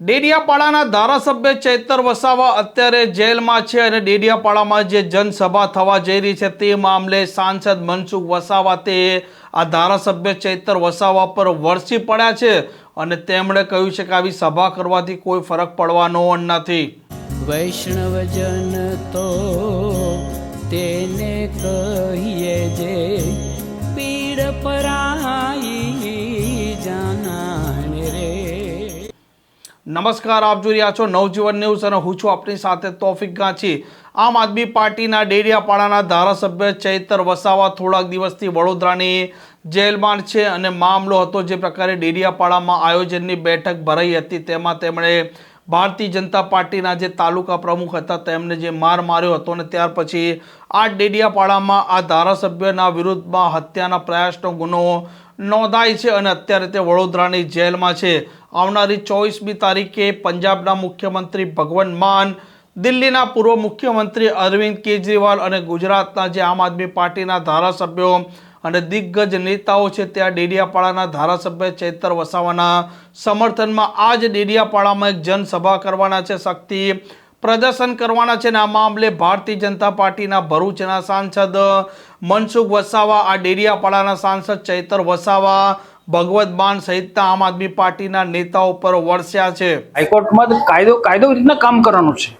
ડેડિયાપાડાના ધારાસભ્ય ચૈતર વસાવા અત્યારે જેલમાં છે અને ડેડિયાપાડામાં જે જનસભા થવા જઈ રહી છે તે મામલે સાંસદ મનસુખ વસાવા તે આ ધારાસભ્ય ચૈતર વસાવા પર વરસી પડ્યા છે અને તેમણે કહ્યું છે કે આવી સભા કરવાથી કોઈ ફરક પડવાનો નથી. વૈષ્ણવજન તો તેને કહીએ જે પીડ પરાઈ નમસ્કાર, આપ જોઈ રહ્યા છો નવજીવન ન્યૂઝ અને હું છું આપની સાથે તોફિક ગાંચી. આમ આદમી પાર્ટીના ડેડિયાપાડાના ધારાસભ્ય ચૈતર વસાવા થોડાક દિવસથી વડોદરાની જેલમાં છે અને મામલો હતો જે પ્રકારે ડેડિયાપાડામાં આયોજનની બેઠક ભરાઈ હતી. તેમાં તેમણે ભારતીય જનતા પાર્ટીના જે તાલુકા પ્રમુખ હતા તેમને જે માર માર્યો હતો અને ત્યાર પછી આ ડેડિયાપાડામાં આ ધારાસભ્યના વિરુદ્ધમાં હત્યાના પ્રયાસનો ગુનો નોંધાય છે અને અત્યારે તે વડોદરાની જેલમાં છે. આવનારી ચોવીસમી તારીખે પંજાબના મુખ્યમંત્રી ભગવંત માન, દિલ્હીના પૂર્વ મુખ્યમંત્રી અરવિંદ કેજરીવાલ અને ગુજરાતના જે આમ આદમી પાર્ટીના ધારાસભ્યો અને દિગ્ગજ નેતાઓ છે ત્યાં ડેડિયાપાડાના ધારાસભ્ય ચૈતર વસાવાના સમર્થનમાં આ જ ડેડિયાપાડામાં એક જનસભા કરવાના છે શક્તિ પ્રદર્શન કરવાના છે ને આ મામલે ભારતીય જનતા પાર્ટીના ભરૂચના સાંસદ મનસુખ વસાવા, આ ડેડિયાપાડાના સાંસદ ચૈતર વસાવા ભગવત માન સહિતના આમ આદમી પાર્ટીના નેતાઓ પર વરસ્યા છે. હાઈકોર્ટમાં કાયદો કાયદો રીતના કામ કરવાનું છે.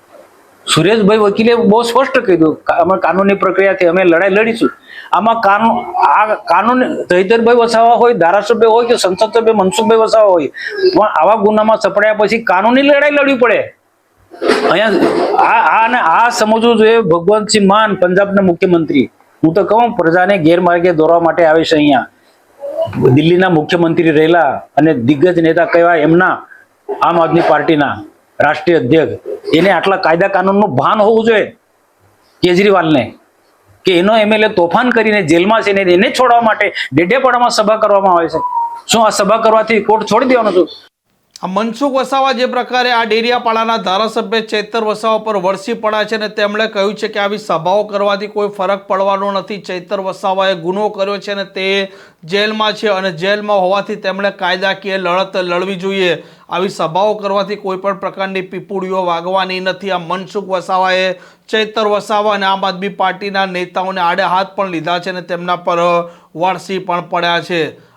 સુરેશભાઈ વકીલે બહુ સ્પષ્ટ કીધું અમે કાનૂની પ્રક્રિયાથી અમે લડાઈ લડીશું. આમાં કાનૂન આ કાનૂન દહીધરભાઈ વસાવા હોય, ધારાસભ્ય હોય કે સંસદ સભ્ય મનસુખભાઈ વસાવા હોય, પણ આવા ગુનામાં સપડાયા પછી કાનૂની લડાઈ લડવી પડે. અહીંયા આ આ અને આ સમજવું જોઈએ, ભગવંતસિંહ માન પંજાબના મુખ્યમંત્રી. હું તો કહું, પ્રજાને ગેરમાર્ગે દોરવા માટે આવે છે અહીંયા. દિલ્હીના મુખ્યમંત્રી રહેલા અને દિગ્ગજ નેતા કહેવાય એમના આમ આદમી પાર્ટીના રાષ્ટ્રીય અધ્યક્ષ. એને આટલા કાયદા કાનૂનનું ભાન હોવું જોઈએ કેજરીવાલને કે એનો એમએલએ તોફાન કરીને જેલમાં છે ને એને છોડવા માટે ડેડેપાડામાં સભા કરવામાં આવે છે. શું આ સભા કરવાથી કોર્ટ છોડી દેવાનો છું? આ મનસુખ વસાવા જે પ્રકારે આ ડેરિયાપાડાના ધારાસભ્ય ચૈતર વસાવા પર વરસી પડ્યા છે અને તેમણે કહ્યું છે કે આવી સભાઓ કરવાથી કોઈ ફરક પડવાનો નથી. ચૈતર વસાવાએ ગુનો કર્યો છે અને તે જેલમાં છે અને જેલમાં હોવાથી તેમણે કાયદાકીય લડત લડવી જોઈએ. આવી સભાઓ કરવાથી કોઈ પણ પ્રકારની પીપુડીઓ વાગવાની નથી. આ મનસુખ વસાવાએ ચૈતર વસાવા અને આમ આદમી પાર્ટીના નેતાઓને આડે હાથ પણ લીધા છે અને તેમના પર વરસી પણ પડ્યા છે.